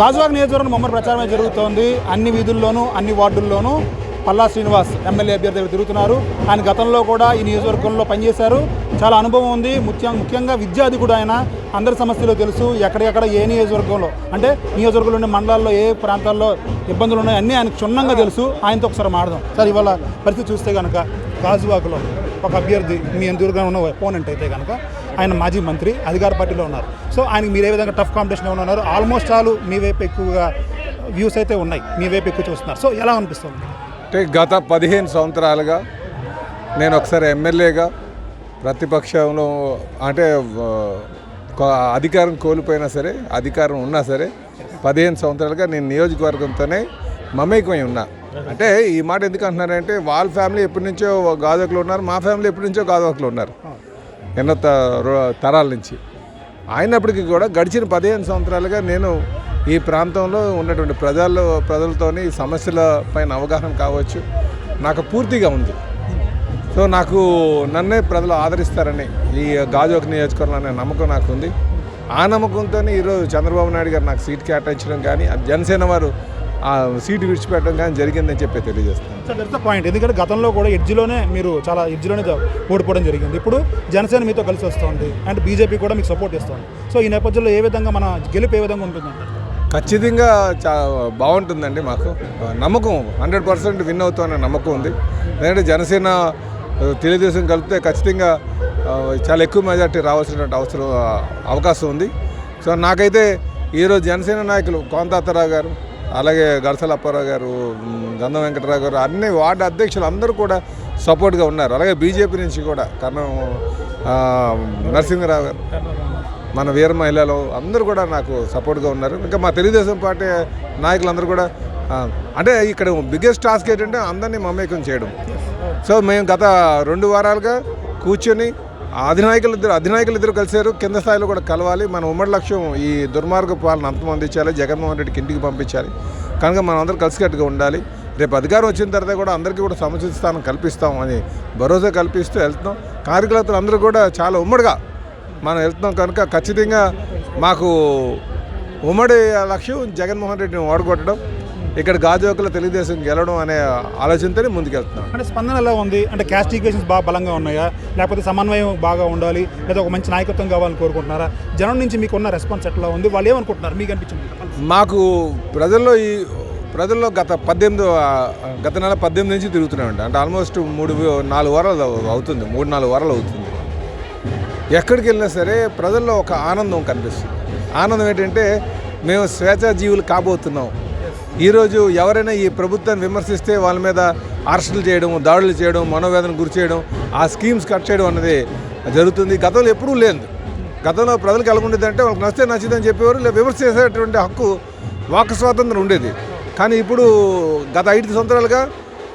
గాజువాక నియోజకవర్గం ముమ్మడి ప్రచారమే జరుగుతోంది. అన్ని వీధుల్లోనూ అన్ని వార్డుల్లోనూ పల్లా శ్రీనివాస్ ఎమ్మెల్యే అభ్యర్థి తిరుగుతున్నారు. ఆయన గతంలో కూడా ఈ నియోజకవర్గంలో పనిచేశారు. చాలా అనుభవం ఉంది. ముఖ్యం ముఖ్యంగా విద్యార్థి కూడా ఆయన. అందరి సమస్యలు తెలుసు. ఎక్కడెక్కడ ఏ నియోజకవర్గంలో అంటే నియోజకవర్గంలోని మండలాల్లో ఏ ప్రాంతాల్లో ఇబ్బందులు ఉన్నాయో అన్నీ ఆయనకు క్షుణ్ణంగా తెలుసు. ఆయనతో ఒకసారి మాడదాం సార్ ఇవాళ పరిస్థితి చూస్తే కనుక గాజువాకలో ఒక అభ్యర్థి మీ ఎదురుగా ఉన్న ఒపోనెంట్ అయితే కనుక ఆయన మాజీ మంత్రి అధికార పార్టీలో ఉన్నారు. సో ఆయనకి మీరు ఏ విధంగా టఫ్ కాంపిటీషన్ ఉన్నారు ఆల్మోస్ట్ ఆల్ మీ వైపు ఎక్కువగా వ్యూస్ అయితే ఉన్నాయి. మీ వైపు ఎక్కువ చూస్తున్నారు. సో ఎలా అనిపిస్తుంది? అంటే గత పదిహేను సంవత్సరాలుగా నేను ఒకసారి ఎమ్మెల్యేగా ప్రతిపక్షంలో అంటే అధికారం కోల్పోయినా సరే అధికారం ఉన్నా సరే పదిహేను సంవత్సరాలుగా నేను నియోజకవర్గంతోనే మమేకమై ఉన్నా. అంటే ఈ మాట ఎందుకు అంటున్నారంటే వాళ్ళ ఫ్యామిలీ ఎప్పటి నుంచో గాజువాకలో ఉన్నారు మా ఫ్యామిలీ ఎప్పటి నుంచో గాజువాకలో ఉన్నారు. ఎన్నో త- రో- తరాల నుంచి. అయినప్పటికీ కూడా గడిచిన పదిహేను సంవత్సరాలుగా నేను ఈ ప్రాంతంలో ఉన్నటువంటి ప్రజల్లో ప్రజలతోని ఈ సమస్యల పైన అవగాహన కావచ్చు. నాకు పూర్తిగా ఉంది. సో నాకు నన్నే ప్రజలు ఆదరిస్తారని ఈ గాజోక్ నియోజకవర్గం అనే నమ్మకం నాకు ఉంది ఆ నమ్మకంతోనే ఈరోజు చంద్రబాబు నాయుడు గారు నాకు సీట్ కేటాయించడం కానీ జనసేన వారు సీటు విడిచిపెట్టడం కానీ జరిగిందని చెప్పి తెలియజేస్తాను సార్ దట్స్ పాయింట్ ఎందుకంటే గతంలో కూడా ఎడ్జ్లోనే మీరు చాలా ఎడ్జ్లోనే ఓడిపోవడం జరిగింది. ఇప్పుడు జనసేన మీతో కలిసి వస్తుంది. అండ్ బీజేపీ కూడా మీకు సపోర్ట్ ఇస్తుంది సో ఈ నేపథ్యంలో ఏ విధంగా మన గెలుపు ఏ విధంగా ఉంటుందంటే ఖచ్చితంగా చా బాగుంటుందండి మాకు. నమ్మకం హండ్రెడ్ పర్సెంట్ విన్ అవుతామనే నమ్మకం ఉంది. ఎందుకంటే జనసేన తెలుగుదేశం కలిపితే ఖచ్చితంగా చాలా ఎక్కువ మెజార్టీ రావాల్సినటువంటి అవసరం అవకాశం ఉంది. సో నాకైతే ఈరోజు జనసేన నాయకులు కోంతాతరావు గారు అలాగే గడసల అప్పారావు గారు గంధం వెంకటరావు గారు అన్ని వార్డు అధ్యక్షులు అందరూ కూడా సపోర్ట్గా ఉన్నారు. అలాగే బీజేపీ నుంచి కూడా కర్ణం నరసింహరావు గారు మన వీర మహిళలు అందరూ కూడా నాకు సపోర్ట్గా ఉన్నారు. ఇంకా మా తెలుగుదేశం పార్టీ నాయకులందరూ కూడా అంటే ఇక్కడ బిగ్గెస్ట్ టాస్క్ ఏంటంటే అందరినీ మమేకం చేయడం. సో మేము గత రెండు వారాలుగా కూర్చొని అధినాయకులు ఇద్దరు అధినాయకులు ఇద్దరు కలిశారు. కింద స్థాయిలో కూడా కలవాలి. మన ఉమ్మడి లక్ష్యం ఈ దుర్మార్గ పాలన అంతమందించాలి జగన్మోహన్ రెడ్డికి ఇంటికి పంపించాలి. కనుక మనం అందరూ కలిసికట్టుగా ఉండాలి. రేపు అధికారం వచ్చిన తర్వాత కూడా అందరికీ కూడా సముచిత స్థానం కల్పిస్తాం అని భరోసా కల్పిస్తూ వెళ్తున్నాం. కార్యకర్తలు అందరూ కూడా చాలా ఉమ్మడిగా మనం వెళ్తున్నాం. కనుక ఖచ్చితంగా మాకు ఉమ్మడి లక్ష్యం జగన్మోహన్ రెడ్డిని ఓడగొట్టడం. ఇక్కడ గాజువాకలో తెలుగుదేశం గెలవడం అనే ఆలోచనతోనే ముందుకెళ్తున్నాం. అంటే స్పందన ఎలా ఉంది? అంటే క్యాస్ట్ ఈక్వేషన్స్ బాగా బలంగా ఉన్నాయా? లేకపోతే సమన్వయం బాగా ఉండాలి? లేదా ఒక మంచి నాయకత్వం కావాలని కోరుకుంటున్నారా? జనం నుంచి మీకు ఉన్న రెస్పాన్స్ ఎట్లా ఉంది? వాళ్ళు ఏమనుకుంటున్నారు? మీకు అనిపించింది మాకు ప్రజల్లో ఈ ప్రజల్లో గత పద్దెనిమిది గత నెల పద్దెనిమిది నుంచి తిరుగుతున్నామండి. అంటే ఆల్మోస్ట్ మూడు నాలుగు వారాలు అవుతుంది. మూడు నాలుగు వారాలు అవుతుంది. ఎక్కడికి వెళ్ళినా సరే ప్రజల్లో ఒక ఆనందం కనిపిస్తుంది. ఆనందం ఏంటంటే మేము స్వేచ్ఛాజీవులు కాబోతున్నాం. ఈరోజు ఎవరైనా ఈ ప్రభుత్వాన్ని విమర్శిస్తే వాళ్ళ మీద అరెస్టులు చేయడం దాడులు చేయడం మనోవేదన గురి చేయడం ఆ స్కీమ్స్ కట్ చేయడం అన్నది జరుగుతుంది. గతంలో ఎప్పుడూ లేదు. గతంలో ప్రజలకు ఎలా ఉండేది అంటే వాళ్ళకి నచ్చితే నచ్చిందని చెప్పేవారు లేదా విమర్శ చేసేటువంటి హక్కు వాక్ స్వాతంత్రం ఉండేది. కానీ ఇప్పుడు గత ఐదు సంవత్సరాలుగా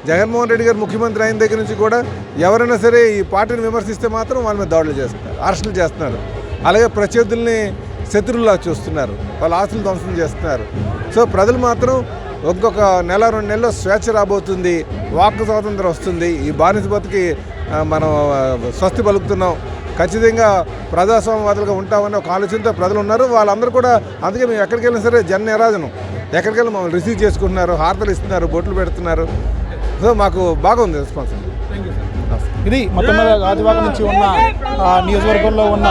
జగన్మోహన్ రెడ్డి గారు ముఖ్యమంత్రి అయిన దగ్గర నుంచి కూడా ఎవరైనా సరే ఈ పార్టీని విమర్శిస్తే మాత్రం వాళ్ళ మీద దాడులు చేస్తున్నారు అరెస్టులు చేస్తున్నారు. అలాగే ప్రత్యర్థుల్ని శత్రువులా చూస్తున్నారు. వాళ్ళ ఆస్తులు ధ్వంసం చేస్తున్నారు. సో ప్రజలు మాత్రం ఇంకొక నెల రెండు నెలల్లో స్వేచ్ఛ రాబోతుంది. వాక్ స్వాతంత్రం వస్తుంది. ఈ బానిస బతికి మనం స్వస్తి పలుకుతున్నాం. ఖచ్చితంగా ప్రజాస్వామ్యవాదులుగా ఉంటామని ఒక ఆలోచనతో ప్రజలు ఉన్నారు. వాళ్ళందరూ కూడా అందుకే మేము ఎక్కడికి వెళ్ళినా సరే జన నిరాజనం. ఎక్కడికి వెళ్ళి మమ్మల్ని రిసీవ్ చేసుకుంటున్నారు హార్తలు ఇస్తున్నారు బొట్లు పెడుతున్నారు. సో మాకు బాగుంది రెస్పాన్స్. ఇది మొత్తం మీద గాజువాక నుంచి ఉన్న ఆ, నియోజకవర్గంలో ఉన్న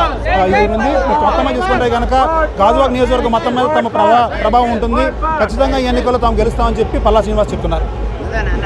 ఇది ఉంది మొత్తం మీద చూసుకుంటే కనుక గాజువాక నియోజకవర్గం మొత్తం మీద తమ ప్రభావం ఉంటుంది. ఖచ్చితంగా ఈ ఎన్నికల్లో తాము గెలుస్తామని చెప్పి పల్లా శ్రీనివాస్ చెప్తున్నారు.